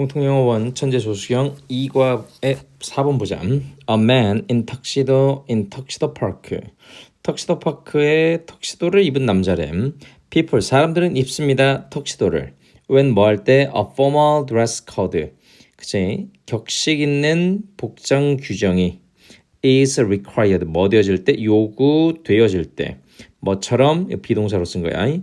공통영어원 천재 조수경 2과의 4번 보자. A man in tuxedo in tuxedo park. 턱시도 파크에 턱시도를 입은 남자램. People 사람들은 입습니다. 턱시도를. When 뭐 할 때 a formal dress code. 그치? 격식 있는 복장 규정이 is required 뭐 되어질 때 요구되어질 때 뭐처럼 비동사로 쓴 거야.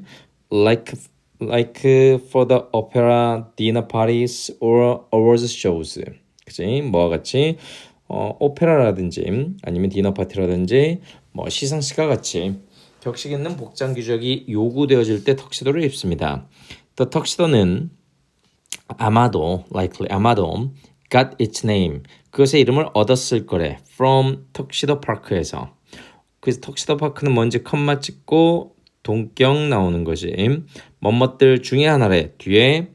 like like for the opera, dinner parties or awards shows. 그치? 뭐와 같이 어, 오페라라든지 아니면 디너 파티라든지 뭐 시상식과 같이 격식 있는 복장 규정이 요구되어질 때 턱시도를 입습니다. The tuxedo는 아마도 likely 아마도 got its name 그것의 이름을 얻었을 거래 from 턱시도 파크에서 그래서 턱시도 파크는 뭔지 컴마 찍고 동격 나오는 거지 뭐뭇들 중에 하나래. 뒤에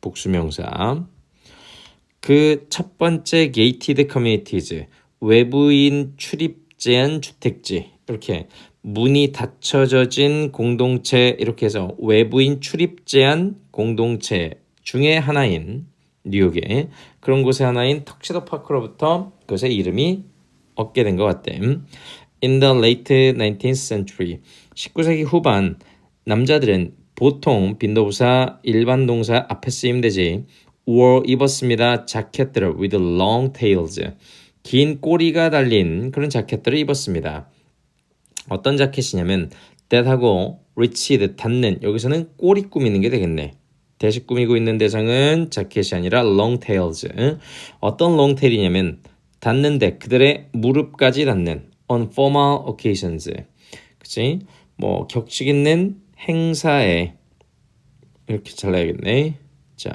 복수명사. 그 첫 번째 gated communities. 외부인 출입 제한 주택지. 이렇게 문이 닫혀져진 공동체. 이렇게 해서 외부인 출입 제한 공동체 중에 하나인 뉴욕의 그런 곳의 하나인 턱시도 파크로부터 그것의 이름이 얻게 된 것 같대. In the late 19th century, 19세기 후반 남자들은 보통 빈도부사 일반 동사 앞에 쓰임 되지 wore 입었습니다. 자켓들을 with long tails, 긴 꼬리가 달린 그런 자켓들을 입었습니다. 어떤 자켓이냐면 that하고 reached 닿는 여기서는 꼬리 꾸미는 게 되겠네. 대식 꾸미고 있는 대상은 자켓이 아니라 long tails. 어떤 long tail이냐면 닿는데 그들의 무릎까지 닿는 on formal occasions. 그치? 뭐 격식 있는 행사에 이렇게 잘라야겠네. 자.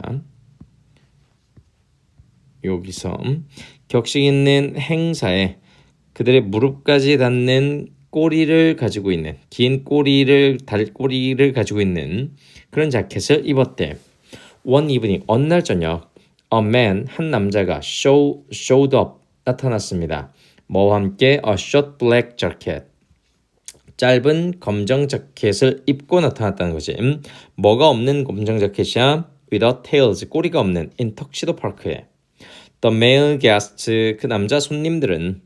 여기서 격식 있는 행사에 그들의 무릎까지 닿는 꼬리를 가지고 있는 긴 꼬리를 달 꼬리를 가지고 있는 그런 자켓을 입었대. 원 이브닝 어느 날 저녁 a man 한 남자가 show showed up 나타났습니다. 뭐와 함께 a short black jacket 짧은 검정 자켓을 입고 나타났다는 거지. 음, 뭐가 없는 검정 자켓이야? without tails 꼬리가 없는 in tuxedo park에. The male guests 그 남자 손님들은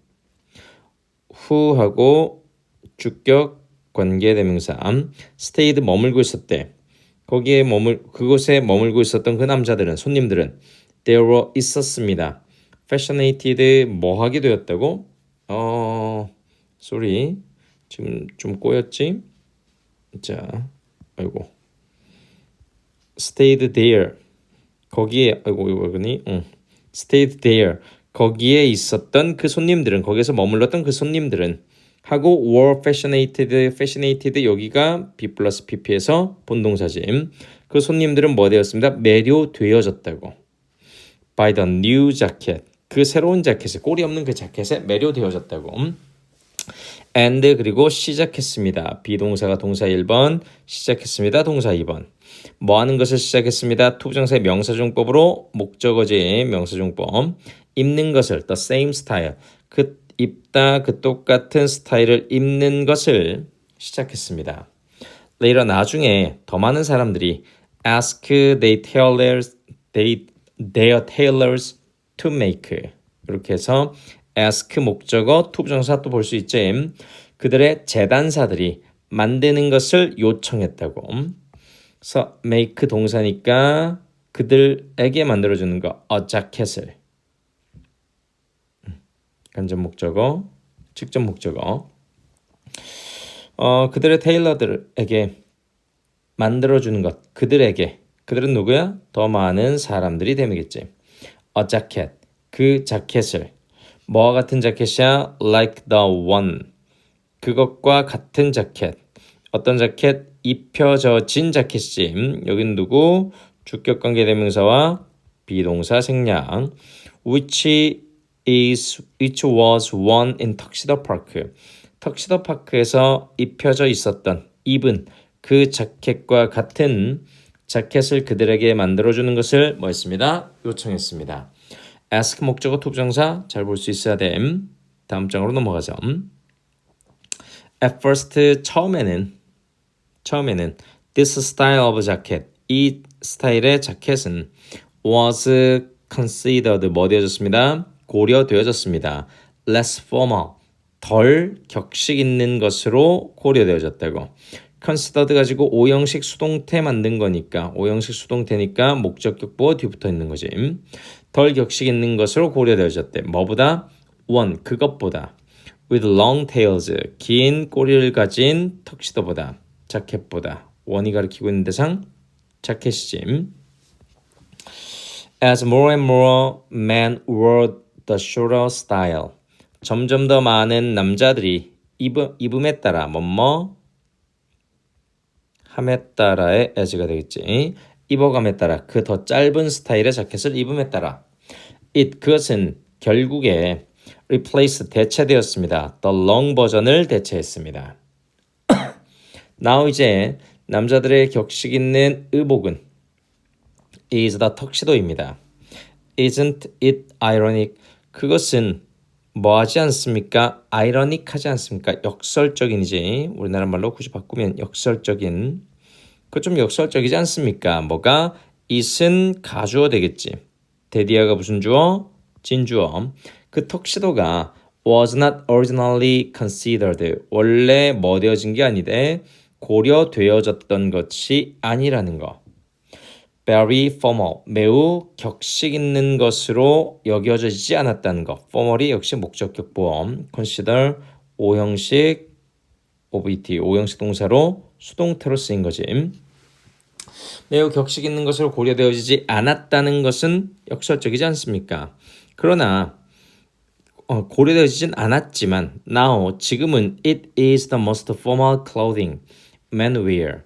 후하고 주격 관계 대명사 stayed 머물고 있었대. 거기에 머물 그곳에 머물고 있었던 그 남자들은 손님들은 there were 있었습니다. fascinated 뭐 하게 되었다고? 어, sorry. 지금 좀 꼬였지? 자, 아이고. stayed there. 거기에 아이고 이거 그니? 응. stayed there. 거기에 있었던 그 손님들은 거기서 머물렀던 그 손님들은 하고 were fascinated, fascinated 여기가 B 플러스 PP에서 본동사지. 그 손님들은 뭐 되었습니다? 매료되어졌다고. by the new jacket. 그 새로운 자켓에 꼬리 없는 그 자켓에 매료되어졌다고. And 그리고 시작했습니다. 비동사가 동사 1번, 시작했습니다. 동사 2번. 뭐 하는 것을 시작했습니다. 투부정사의 명사중법으로 목적어지 명사중법. 입는 것을 the same style. 그 입다 그 똑같은 스타일을 입는 것을 시작했습니다. later 나중에 더 많은 사람들이 ask they tailors they their tailors to make 이렇게 해서 ask 목적어 투부정사 또볼수 있지. 그들의 재단사들이 만드는 것을 요청했다고. 그래서 make 동사니까 그들에게 만들어주는 거, a 자켓을. 간접 목적어, 직접 목적어. 어, 그들의 테일러들에게 만들어주는 것, 그들에게. 그들은 누구야? 더 많은 사람들이 되겠지. a jacket, 그 자켓을. 뭐와 같은 자켓이야? Like the one. 그것과 같은 자켓. 어떤 자켓? 입혀져진 자켓이지. 음, 여긴 누구? 주격관계 대명사와 비동사 생략. Which is which was worn in tuxedo park. 턱시도 파크에서 입혀져 있었던 입은 그 자켓과 같은 자켓을 그들에게 만들어주는 것을 뭐 했습니다? 요청했습니다. Ask 목적어 투부정사 잘 볼 수 있어야 됨. 다음 장으로 넘어가죠. At first 처음에는 처음에는 this style of jacket 이 스타일의 자켓은 was considered 뭐 되어졌습니다. 고려되어졌습니다. less formal 덜 격식 있는 것으로 고려되어졌다고. considered 가지고 오형식 수동태 만든 거니까 오형식 수동태니까 목적격 보어 뒤붙어 있는 거지. 덜 격식 있는 것으로 고려되어졌대. 뭐보다 one 그것보다 with long tails 긴 꼬리를 가진 턱시도보다 자켓보다 원이 가리키고 있는 대상 자켓이지. As more and more men wore the shorter style 점점 더 많은 남자들이 입음, 입음에 따라 뭐뭐 함에 따라의 as가 되겠지. 입어감에 따라 그 더 짧은 스타일의 자켓을 입음에 따라 it 그것은 결국에 replace 대체되었습니다. the long 버전을 대체했습니다. now 이제 남자들의 격식 있는 의복은 is the 턱시도입니다. Isn't it ironic? 그것은 뭐하지 않습니까? 아이러닉하지 않습니까? 역설적인이지. 우리나라 말로 굳이 바꾸면 역설적인. 그 좀 역설적이지 않습니까? 뭐가 it은 가주어 되겠지. 데디아가 무슨 주어? 진주어. 그 턱시도가 was not originally considered. 원래 뭐 되어진 게 아니되 고려되어졌던 것이 아니라는 거. very formal, 매우 격식 있는 것으로 여겨지지 않았다는 것. formal이 역시 목적격 보험, consider 오형식 OBT, 오형식 동사로 수동태로 쓰인 거지. 매우 격식 있는 것으로 고려되어지지 않았다는 것은 역설적이지 않습니까? 그러나 어, 고려되어지진 않았지만 now 지금은 it is the most formal clothing men wear.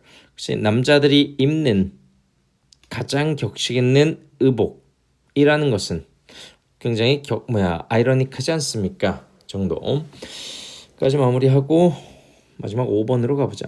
남자들이 입는 가장 격식 있는 의복이라는 것은 굉장히 격 뭐야 아이러닉하지 않습니까? 정도. 까지 마무리하고 마지막 5번으로 가보자.